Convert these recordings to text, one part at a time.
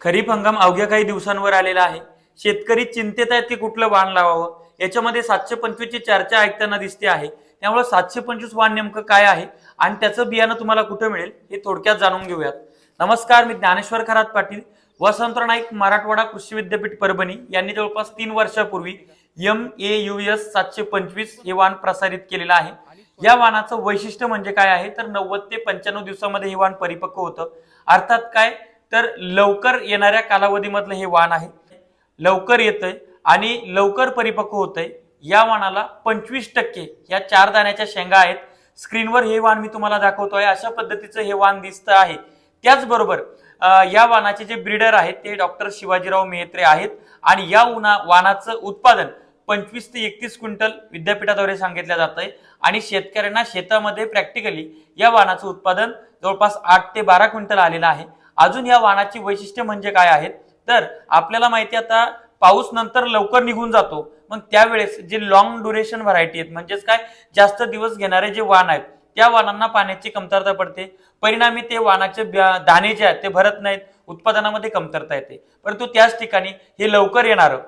खरीप हंगाम अवघ्या काही दिवसांवर आलेला आहे. शेतकरी चिंतेत आहेत की कुठलं वाण लावावं? याच्यामध्ये सातशे पंचवीसची चर्चा ऐकताना दिसते आहे. त्यामुळे सातशे पंचवीस वाण नेमकं काय आहे आणि त्याचं बियाणं तुम्हाला कुठं मिळेल हे थोडक्यात जाणून घेऊयात. नमस्कार मी ज्ञानेश्वर खरात पाटील वसंतराव नाईक मराठवाडा कृषी विद्यापीठ परभणी यांनी जवळपास तीन वर्षापूर्वी एम ए यू एस सातशे पंचवीस हे वाण प्रसारित केलेलं आहे. या वाणाचं वैशिष्ट्य म्हणजे काय आहे? तर नव्वद ते पंच्याण्णव दिवसामध्ये हे वाण परिपक्व होतं. अर्थात काय? तर लवकर येणाऱ्या कालावधीमधलं हे वाण आहे. लवकर येतंय आणि लवकर परिपक्व होतंय. या वाणाला पंचवीस टक्के या चार दाण्याच्या शेंगा आहेत. स्क्रीनवर हे वाण मी तुम्हाला दाखवतो आहे अशा पद्धतीचं हे वाण दिसतं आहे. त्याचबरोबर या वाणाचे जे ब्रीडर आहेत ते डॉक्टर शिवाजीराव मेहत्रे आहेत आणि या उन्हा वाणाचं उत्पादन पंचवीस ते एकतीस क्विंटल विद्यापीठाद्वारे सांगितलं जात आहे आणि शेतकऱ्यांना शेतामध्ये प्रॅक्टिकली या वाणाचं उत्पादन जवळपास आठ ते बारा क्विंटल आलेलं आहे. अजून या वाणाची वैशिष्ट्य म्हणजे काय आहेत? तर आपल्याला माहिती आता पाऊस नंतर लवकर निघून जातो. मग त्यावेळेस जे लॉंग ड्युरेशन व्हरायटी आहेत म्हणजेच काय? जास्त दिवस घेणारे जे वाण आहेत त्या वाणांना पाण्याची कमतरता पडते. परिणामी ते वाणाचे दाणे जे आहेत ते भरत नाहीत. उत्पादनामध्ये कमतरता येते. परंतु त्याच ठिकाणी हे लवकर येणारं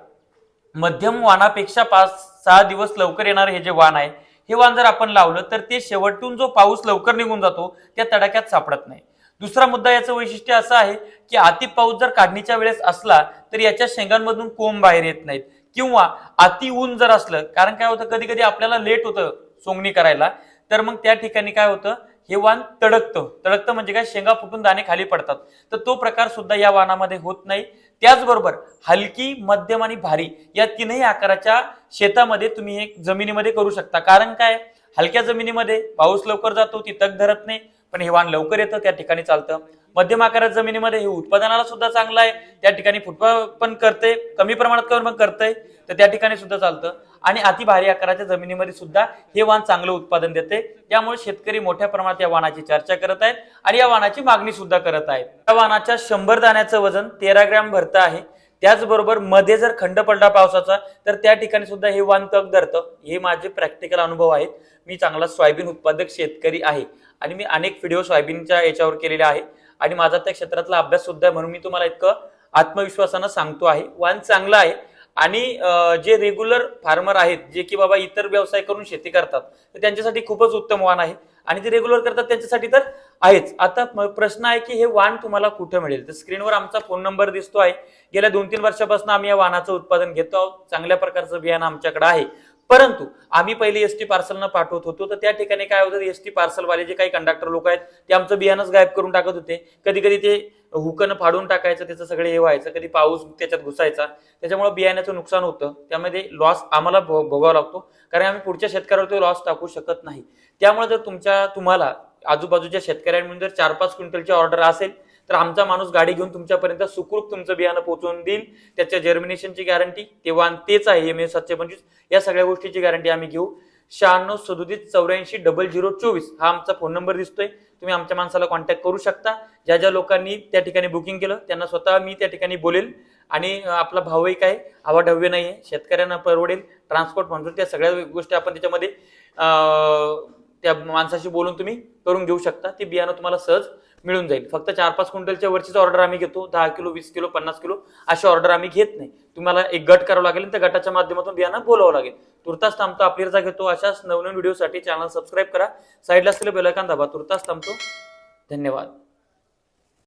मध्यम वाणापेक्षा पाच सहा दिवस लवकर येणारं हे जे वाण आहे हे वाण जर आपण लावलं तर ते शेवटून जो पाऊस लवकर निघून जातो त्या तडाख्यात सापडत नाही. दुसरा मुद्दा याचं वैशिष्ट्य असं आहे की अति पाऊस जर काढणीच्या वेळेस असला तर याच्या शेंगांमधून कोंब बाहेर येत नाहीत. किंवा अति ऊन जर असलं कारण काय होतं कधी कधी आपल्याला लेट होतं सोंगणी करायला तर मग त्या ठिकाणी काय होतं हे वाण तडकतं. तडकतं म्हणजे काय शेंगा फुटून दाणे खाली पडतात. तर तो प्रकार सुद्धा या वाणामध्ये होत नाही. त्याचबरोबर हलकी मध्यम आणि भारी या तीनही आकाराच्या शेतामध्ये तुम्ही हे जमिनीमध्ये करू शकता. कारण काय? हलक्या जमिनीमध्ये पाऊस लवकर जातो ती तग धरत नाही. पण हे वाण लवकर येतं त्या ठिकाणी चालतं. मध्यम आकारात जमिनीमध्ये हे उत्पादनाला सुद्धा चांगलं आहे. त्या ठिकाणी फुटवा पण करते कमी प्रमाणात कमी पण करतंय तर त्या ठिकाणी सुद्धा चालतं. आणि अति भारी आकाराच्या जमिनीमध्ये सुद्धा हे वाण चांगलं उत्पादन देते. त्यामुळे शेतकरी मोठ्या प्रमाणात या वाहनाची चर्चा करत आहेत आणि या वाहनाची मागणी सुद्धा करत आहेत. या वाहनाच्या शंभर दाण्याचं वजन तेरा ग्रॅम भरतं आहे. त्याचबरोबरमध्ये जर खंड पडला पावसाचा तर त्या ठिकाणी सुद्धा हे वाण तग धरतं. हे माझे प्रॅक्टिकल अनुभव आहेत. मी चांगला सोयाबीन उत्पादक शेतकरी आहे. आणि मी अनेक व्हिडिओ सोयाबीनच्या याच्यावर केलेले आहे. आणि माझा त्या क्षेत्रातला अभ्यास सुद्धा आहे म्हणून मी तुम्हाला इतकं आत्मविश्वासानं सांगतो आहे. वाण चांगलं आहे. आणि जे रेग्युलर फार्मर आहेत जे की बाबा इतर व्यवसाय करून शेती करतात तर त्यांच्यासाठी खूपच उत्तम वाण आहे. आणि जे रेग्युलर करतात त्यांच्यासाठी तर आहेच. आता प्रश्न आहे की हे वाण तुम्हाला कुठं मिळेल? तर स्क्रीनवर आमचा फोन नंबर दिसतो आहे. गेल्या दोन तीन वर्षापासून आम्ही या वाहनाचं उत्पादन घेतो आहोत. चांगल्या प्रकारचं बियाणं आमच्याकडे आहे. परंतु आम्ही पहिले एस टी पार्सलनं पाठवत होतो. तर त्या ठिकाणी काय होतं एस टी पार्सलवाले जे काही कंडक्टर लोक आहेत ते आमचं बियाणंच गायब करून टाकत होते. कधी कधी ते हुकन फाडून टाकायचं त्याचं सगळे हे व्हायचं कधी पाऊस त्याच्यात घुसायचा. त्याच्यामुळे बियाण्याचं नुकसान होतं. त्यामध्ये लॉस आम्हाला भो- भोगावा लागतो. कारण आम्ही पुढच्या शेतकऱ्यावर तो लॉस टाकू शकत नाही. त्यामुळे जर तुमच्या तुम्हाला आजूबाजूच्या शेतकऱ्यांमध्ये जर चार पाच क्विंटलची ऑर्डर असेल तर आमचा माणूस गाडी घेऊन तुमच्यापर्यंत सुखरूप तुमचं बियाणं पोहोचवून देईल. त्याच्या जर्मिनेशनची गॅरंटी तेव्हा तेच आहे एम एस सातशे पंचवीस. या सगळ्या गोष्टीची गॅरंटी आम्ही घेऊ. शहाण्णव सदोतीस चौऱ्याऐंशी डबल झिरो चोवीस हा आमचा फोन नंबर दिसतोय. तुम्ही आमच्या माणसाला कॉन्टॅक्ट करू शकता. ज्या ज्या लोकांनी त्या ठिकाणी बुकिंग केलं त्यांना स्वतः मी त्या ठिकाणी बोलेल. आणि आपला भावही काय? हवाढव्य नाही आहे शेतकऱ्यांना परवडेल. ट्रान्सपोर्ट म्हणतो त्या सगळ्या गोष्टी आपण त्याच्यामध्ये त्या माणसाशी बोलून तुम्ही करून घेऊ शकता. ते बियाणं तुम्हाला सहज मिळून जाईल. फक्त चार पाच क्विंटलच्या वरचीच ऑर्डर आम्ही घेतो. दहा किलो वीस किलो पन्नास किलो अशी ऑर्डर आम्ही घेत नाही. तुम्हाला एक गट करावं लागेल त्या गटाच्या माध्यमातून बियाणं बोलावं लागेल. तुर्तास थांबतो आपली रजा घेतो. अशाच नवनवीन व्हिडिओसाठी चॅनल सबस्क्राईब करा. साईडला असलेलं बेलायकान दाबा. तुर्तास थांबतो. धन्यवाद.